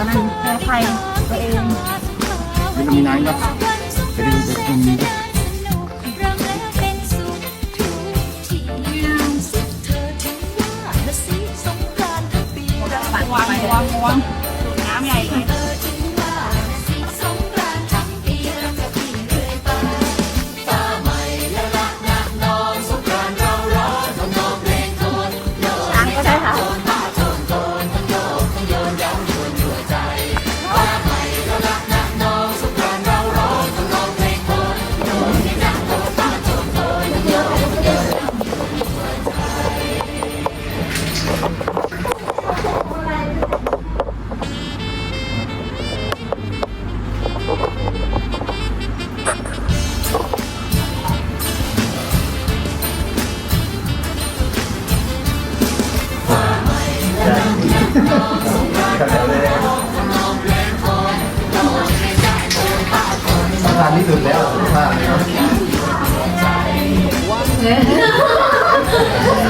อยมันแพ้ภัยตัวเองไม่ต้องมีน้ำก็ไปดูไปดูมีก็วางวางวาง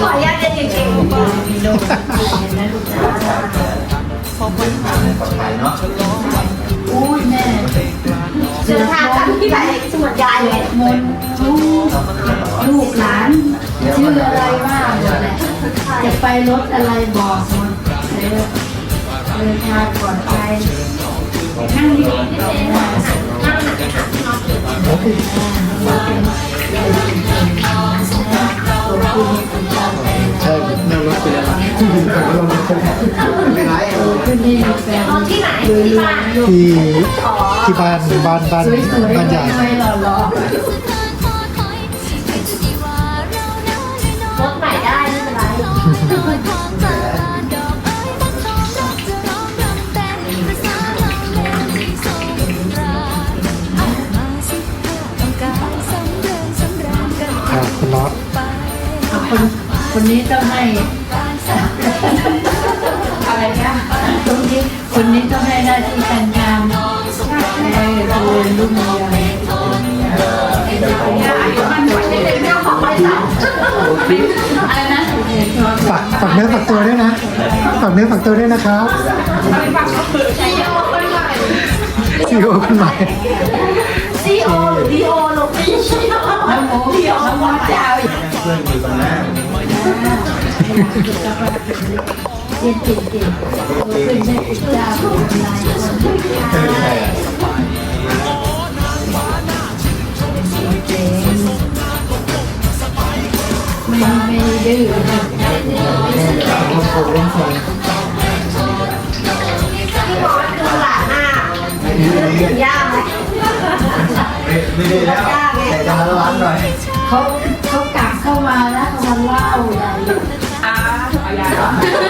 ขออนุญาตเยนจริงๆก่อนมีโอุ้ยแม่เดินทางกับพี่ไหนสมุดยายเลยมนลูกลูกหลานชื่ออะไรบ้างเนี่ยจะไปรถอะไรบอกมนเดินเดินทางก่อนไปนั่งดีๆนั่งหนักๆน้อง ที่ที่บ้านบ้านบ้านบ้านใหญ่รถใหม่ได้ไม่เขับคน็อตคนคนนี้ต้องให้ คนนี้ก็ให้ได้ที่แต่งงานให้เวยรุ่งเรืองฝากฝากเนื้อฝากตัวด้วยนะฝากเนื้อฝากตัวด้วยนะครับซีโอคนใหม่ซีโอดีโอลงไปช่วยดีโอวัดดาวเพื่ออยู่ตรงหน้า เม่ไม่ได้อพี่อคือหลานหน้าถึงไม่ได้แล้วแต่จะร้อนหน่อยเขาเขากลับเข้ามาแล้วเขามาเล่าอะไรอะ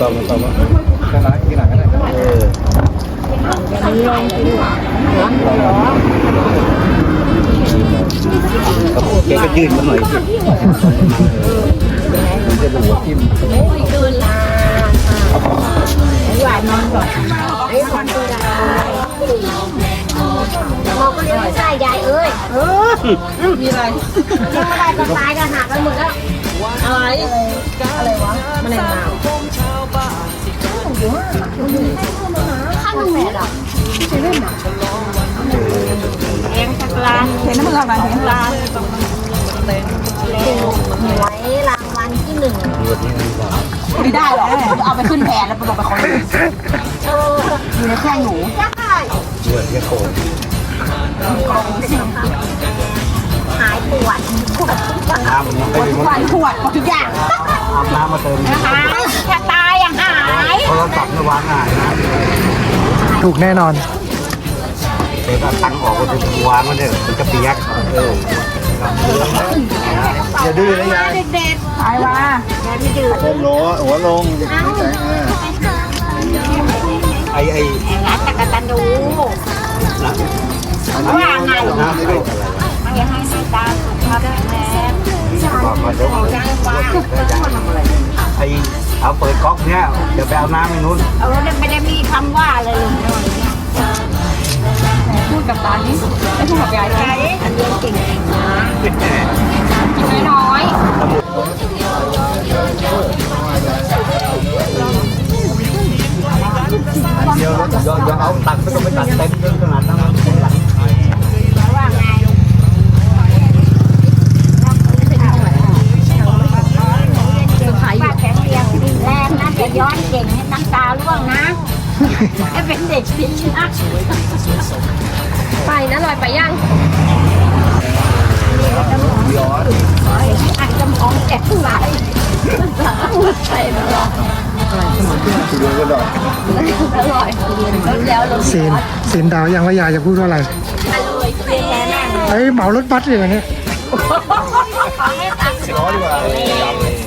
ไม่ต้องไม่ต้องแค่นั้นที่ไหนก็ได้เออแกก็ยืนมาหน่อยสิมันจะดูหัวทิ่มเราก็เรียกไม่ใช่ยายเอ้ยเออมีอะไรเรียกไม่ได้ก็ตายกันหักกันหมดแล้วอะไรอะไรวะมันแรงมาว ข้างแม่อะเซเว่นอะแองสักล้านเห็นน้ำมันละบาทเห็นล้านหวยรางวัลที่หนึ่งไม่ได้หรอกเอาไปขึ้นแผนแล้วไปบอกไปคนอื่นอยู่ในแค่หนูได้ด้วยแค่โคตรหายปวดปวดทุกวันน้ำมันไม่ได้ฟันขวดทุกอย่างอาน้ำมาเติมหายถ้าตา ยอะหายเพราะเราตับระวางง่ายนะถูกแน่นอนเด็กก็ตั้งออกก็จะวางมันเนี่ยมันจะเปียกเอออย่าดื้อนะยายเด็กตายว่าๆยายไม่ดื้อหัวหัวลงไอ้ไอ้รักตะกะตันดูว่าไงน้ำไม่รู้ไม่ให้ให้ตาสุขภาพแข็งแรงบอกมาเดี๋ยวไอ้ เอาเปิดก๊อกเนี้ยเดี๋ยวไปเอาน้ำไปนู้นเออไม่ได้มีคำว่าเลยพูดกับตานี้ไม่พูดกับยายยายอันเรียนเก่งๆนะกินน้อยเดี๋ยวย้อนเอาตักไม่ต้องไปตัดเต็มเรื่องขนาดนั้น จะย้อนเก่งให้น้ำตาร่วงนะให้เป็นเด็กดีนะไปนะลอยไปยังอัดจมองแอบไหลใส่มาหรอดูก็ดอกอร่อยแล้วเราศีลศีลดาวยังว่ายายจะพูดว่าอะไรอร่อยเป็นแน่แน่เฮ้ยเหมารถบัสเลยวันนี้ของให้ตักร้อยดีกว่า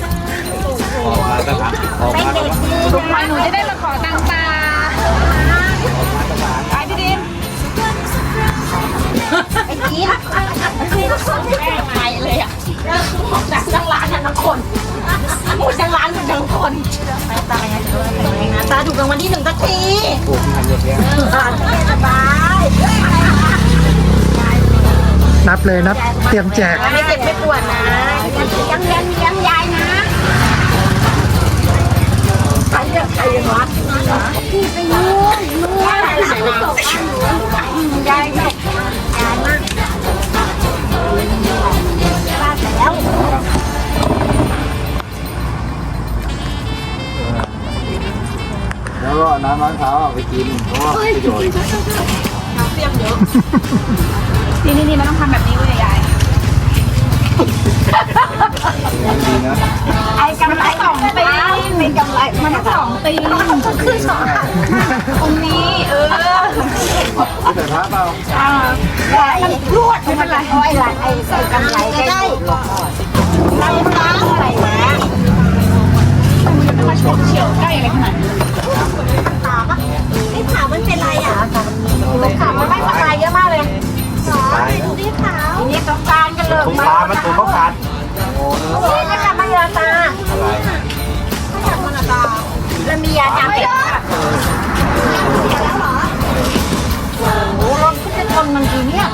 หมดทั้งร้านหมดทั้งคนไปตายนะตาถูกรางวัลที่หนึ่งสักทีปลูกมันเยอะแยะสบายนับเลยนับเตรียมแจก ไม่เจ็บไม่ปวดนะยังยังยังยังยายนะใครจะใครวะพี่ไปนู่นนู่นอะไรหลังตกบ้านหนูยายไม่ย แล้วก็น้ำร้อนเท้าไปกินเพราะว่าประโยชน์นี่นี่นี่มันต้องทำแบบนี้เว้ยยายดีนะไอ้กำไรสองปีเป็นกำไรมันต้องสองตีนคือสองตรงนี้เออแต่ท้าเปล่ามันรวดไม่เป็นไรไอ้ไรไอ้ใส่กำไรได้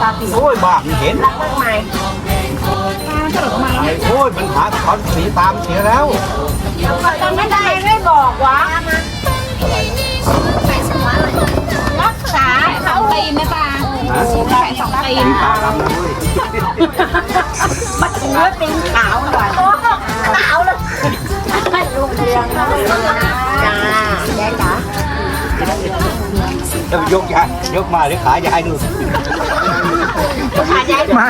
ตาสีโอ้ยบ้ามันเห็นรักมากมายยมันหาตอนสีตามเสียแล้วทำไม่ได้ไม่บอกวะรักษาเขาตีนนะตาฮะใส่สองตีนสีขาวดำนะเว้ยมาถึงว่าตีนขาวหน่อยขาวเลยลูกเรียงจ้าแดงจ๋าแล้วยกยายยกมาหรือขายายดูขายาย ไม่